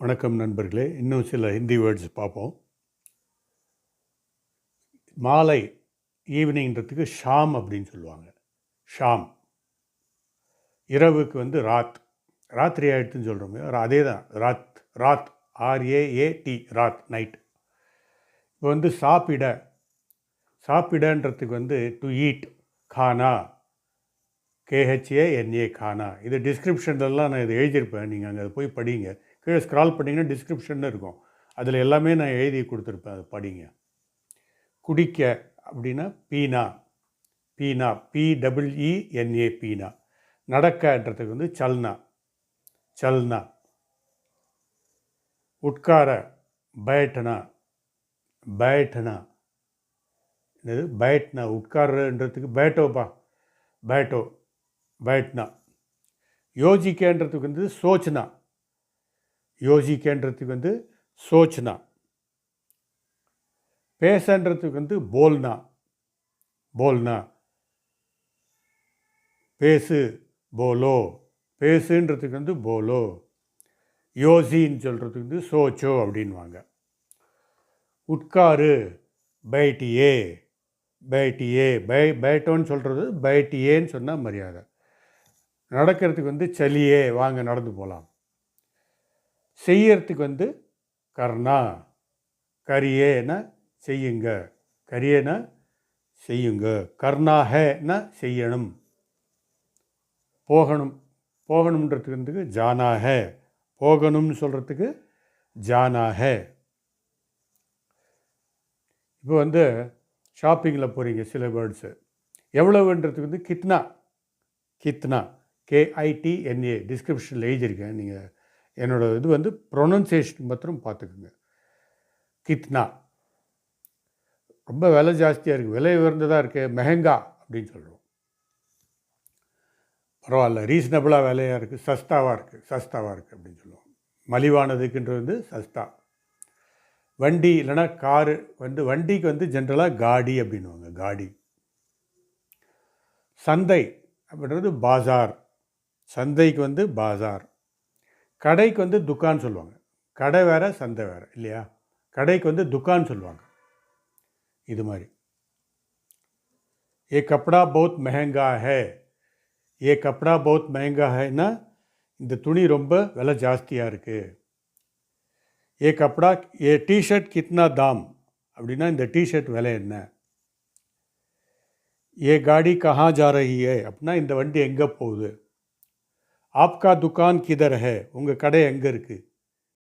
வணக்கம் நண்பர்களே. இன்னும் சில ஹிந்தி வேர்ட்ஸ் பார்ப்போம். மாலை ஈவினிங்கிறதுக்கு ஷாம் அப்படின்னு சொல்லுவாங்க. ஷாம். இரவுக்கு வந்து ராத். ராத்திரி ஆயிடுத்துன்னு சொல்கிறோமே அதே தான் ராத் ராத். ஆர்ஏஏடி ராத் நைட் இப்போ வந்து சாப்பிட. சாப்பிடன்றதுக்கு வந்து டு ஈட் கானா கேஹெச்ஏஎன்ஏ கானா இது டிஸ்கிரிப்ஷன்லலாம் நான் இதை எழுதியிருப்பேன். நீங்கள் அங்கே போய் படிங்க. கீழே ஸ்க்ரால் பண்ணிங்கன்னா டிஸ்கிரிப்ஷன் இருக்கும். அதில் எல்லாமே நான் எழுதி கொடுத்துருப்பேன் அதை படிங்க. குடிக்க அப்படின்னா பீனா. Beena P double E N A Beena. நடக்கன்றதுக்கு வந்து சல்னா. சல்னா. உட்கார பயட்டனா. பேட்டனா என்னது? பயட்னா. உட்காரன்றதுக்கு பேட்டோப்பா பேட்டோ பயட்னா. யோசிக்கன்றதுக்கு வந்து சோச்சனா. யோசிக்கன்றதுக்கு வந்து சோச்னா. பேசன்றதுக்கு வந்து போல்னா. போல்னா. பேசு போலோ. பேசுன்றதுக்கு வந்து போலோ. யோசின்னு சொல்கிறதுக்கு வந்து சோச்சோ அப்படின்வாங்க உட்காரு பைட்டியே பைட்டியே. பை பைட்டோன்னு சொல்கிறது பைட்டியேன்னு சொன்னால் மரியாதை. நடக்கிறதுக்கு வந்து சலியே வாங்க நடந்து போகலாம் செய்யறதுக்கு வந்து கர்ணா. கரியேன செய்யுங்க. கரியேனா செய்யுங்க. கர்ணாகன செய்யணும். போகணும். போகணுன்றதுக்கு வந்து ஜானாக போகணும்னு சொல்கிறதுக்கு ஜானாக இப்போ வந்து ஷாப்பிங்கில் போகிறீங்க சில வேர்ட்ஸு எவ்வளவுன்றதுக்கு வந்து கித்னா. கித்னா. கேஐடிஎன்ஏ டிஸ்கிரிப்ஷனில் எழுதியிருக்கேன். நீங்கள் என்னோடய இது வந்து ப்ரொனன்சியேஷன் மாத்திரம் பார்த்துக்குங்க. கித்னா. ரொம்ப விலை ஜாஸ்தியாக இருக்குது விலை உயர்ந்ததாக இருக்குது மெஹங்கா அப்படின்னு சொல்கிறோம் பரவாயில்ல. ரீசனபிளாக விலையாக இருக்குது சஸ்தாவாக இருக்குது சஸ்தாவாக இருக்குது அப்படின்னு சொல்லுவோம். மலிவானதுக்குன்றது வந்து சஸ்தா. வண்டி இல்லைன்னா காரு வந்து வண்டிக்கு வந்து ஜென்ரலாக காடி அப்படின்வாங்க காடி. சந்தை அப்படின்றது பாசார். சந்தைக்கு வந்து பாசார். கடைக்கு வந்து துக்கான்னு சொல்லுவாங்க. கடை வேறு சந்தை வேறு இல்லையா? கடைக்கு வந்து துக்கான்னு சொல்லுவாங்க. இது மாதிரி. ஏ கப்படா பௌத் மெஹங்கா ஹே. ஏ கப்படா பௌத் மெஹங்கா ஹேன்னா இந்த துணி ரொம்ப விலை ஜாஸ்தியாக இருக்குது ஏ கப்படா ஏ டிஷர்ட் கித்னா தாம்? அப்படின்னா இந்த டிஷர்ட் விலை என்ன? ஏ காடி கஹா ஜா ரஹி அப்படின்னா இந்த வண்டி எங்கே போகுது? ஆப்கா துக்கான் கிதர் ஹே உங்கள் கடை எங்கே இருக்குது